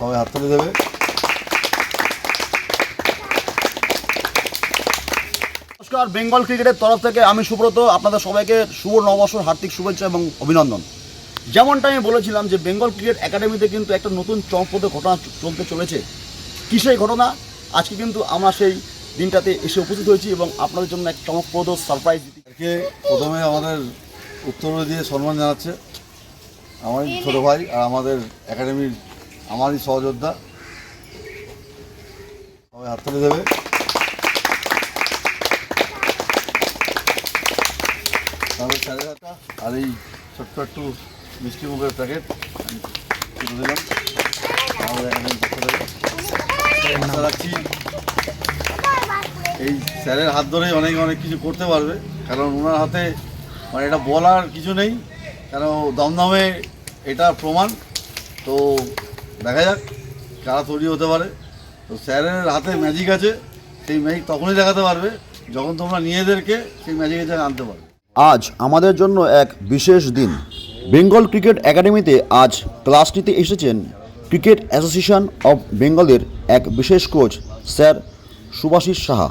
সবাই হাততালি দেবে। নমস্কার, বেঙ্গল ক্রিকেটের তরফ থেকে আমি সুব্রত, আপনাদের সবাইকে শুভ নববর্ষর হার্দিক শুভেচ্ছা এবং অভিনন্দন। যেমনটা আমি বলেছিলাম যে বেঙ্গল ক্রিকেট একাডেমিতে কিন্তু একটা নতুন চমকপ্রদ ঘটনা চলতে চলেছে। কী সেই ঘটনা? আজকে কিন্তু আমরা সেই দিনটাতে এসে উপস্থিত হয়েছি এবং আপনাদের জন্য এক চমকপ্রদ সারপ্রাইজ দিতে প্রথমে আমাদের উত্তর দিয়ে সম্মান জানাচ্ছে আমার ছোট ভাই আর আমাদের একাডেমির আমারই সহযোদ্ধা। সবাই দেবে। তাহলে স্যারের হাতটা আর এই ছোট্ট একটু মিষ্টি মুখের প্যাকেট তুলে দিলাম। রাখছি এই স্যারের হাত ধরেই অনেক অনেক কিছু করতে পারবে। কারণ ওনার হাতে মানে এটা বলার কিছু নেই। কেন দমদমে এটা প্রমাণ। তো দেখা যাক কারা তৈরি হতে পারে। তো স্যারের হাতে ম্যাজিক আছে, সেই ম্যাজিক তখনই দেখাতে পারবে, যখন তোমরা নিজেদেরকে সেই ম্যাজিকের জায়গায় আনতে পারবে। আজ আমাদের জন্য এক বিশেষ দিন। বেঙ্গল ক্রিকেট একাডেমিতে আজ ক্লাস নিতে এসেছেন ক্রিকেট অ্যাসোসিয়েশন অব বেঙ্গলের এক বিশেষ কোচ, স্যার সুভাষিস সাহা।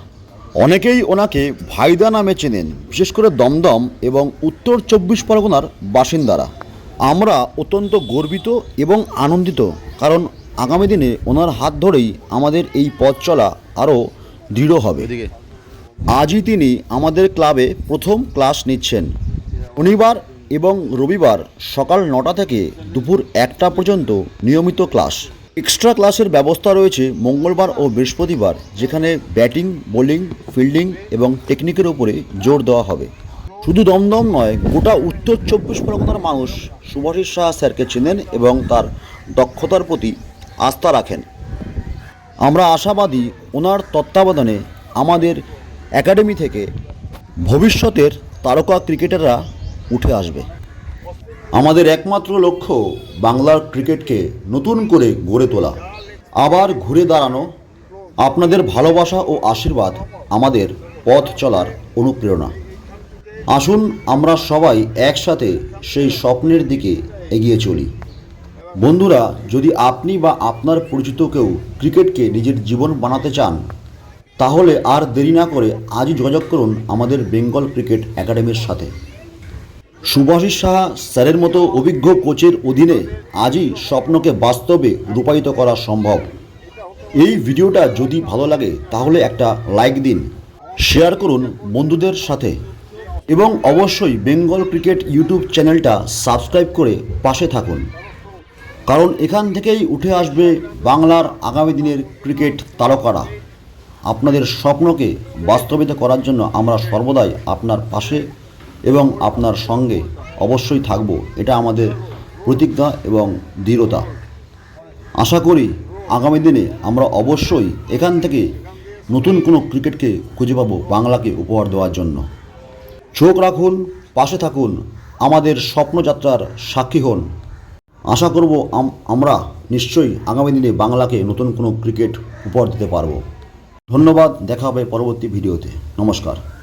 অনেকেই ওনাকে ভাইদা নামে চেনেন, বিশেষ করে দমদম এবং উত্তর চব্বিশ পরগনার বাসিন্দারা। আমরা অত্যন্ত গর্বিত এবং আনন্দিত কারণ আগামী দিনে ওনার হাত ধরেই আমাদের এই পথ চলা আরও দৃঢ় হবে। আজই তিনি আমাদের ক্লাবে প্রথম ক্লাস নিচ্ছেন। শনিবার এবং রবিবার সকাল নটা থেকে দুপুর একটা পর্যন্ত নিয়মিত ক্লাস। এক্সট্রা ক্লাসের ব্যবস্থা রয়েছে মঙ্গলবার ও বৃহস্পতিবার যেখানে ব্যাটিং বোলিং ফিল্ডিং এবং টেকনিকের উপরে জোর দেওয়া হবে। শুধু দমদম নয়, গোটা উত্তর চব্বিশ পরগনার মানুষ সুভাষিস সাহা স্যারকে চেনেন এবং তার দক্ষতার প্রতি আস্থা রাখেন। আমরা আশাবাদী ওনার তত্ত্বাবধানে আমাদের একাডেমি থেকে ভবিষ্যতের তারকা ক্রিকেটাররা উঠে আসবে। আমাদের একমাত্র লক্ষ্য বাংলার ক্রিকেটকে নতুন করে গড়ে তোলা। আবার ঘুরে দাঁড়ানো, আপনাদের ভালোবাসা ও আশীর্বাদ আমাদের পথ চলার অনুপ্রেরণা। আসুন আমরা সবাই একসাথে সেই স্বপ্নের দিকে এগিয়ে চলি। বন্ধুরা, যদি আপনি বা আপনার পরিচিত কেউ ক্রিকেটকে নিজের জীবন বানাতে চান, তাহলে আর দেরি না করে আজই যোগাযোগ করুন আমাদের বেঙ্গল ক্রিকেট একাডেমির সাথে। সুভাষিস সাহা স্যারের মতো অভিজ্ঞ কোচের অধীনে আজই স্বপ্নকে বাস্তবে রূপায়িত করা সম্ভব। এই ভিডিওটা যদি ভালো লাগে, তাহলে একটা লাইক দিন, শেয়ার করুন বন্ধুদের সাথে। এবং অবশ্যই বেঙ্গল ক্রিকেট ইউটিউব চ্যানেলটা সাবস্ক্রাইব করে পাশে থাকুন। কারণ এখান থেকেই উঠে আসবে বাংলার আগামী দিনের ক্রিকেট তারকারা। আপনাদের স্বপ্নকে বাস্তবিত করার জন্য আমরা সর্বদাই আপনার পাশে এবং আপনার সঙ্গে অবশ্যই থাকব, এটা আমাদের প্রতিজ্ঞা এবং দৃঢ়তা। আশা করি আগামী দিনে আমরা অবশ্যই এখান থেকে নতুন কোনো ক্রিকেটকে খুঁজে পাবো বাংলাকে উপহার দেওয়ার জন্য। চোখ রাখুন, পাশে থাকুন, আমাদের স্বপ্নযাত্রার সাক্ষী হন। আশা করব আম- আমরা নিশ্চয়ই আগামী দিনে বাংলাকে নতুন কোনো ক্রিকেট উপহার দিতে পারব। ধন্যবাদ, দেখা হবে পরবর্তী ভিডিওতে। নমস্কার।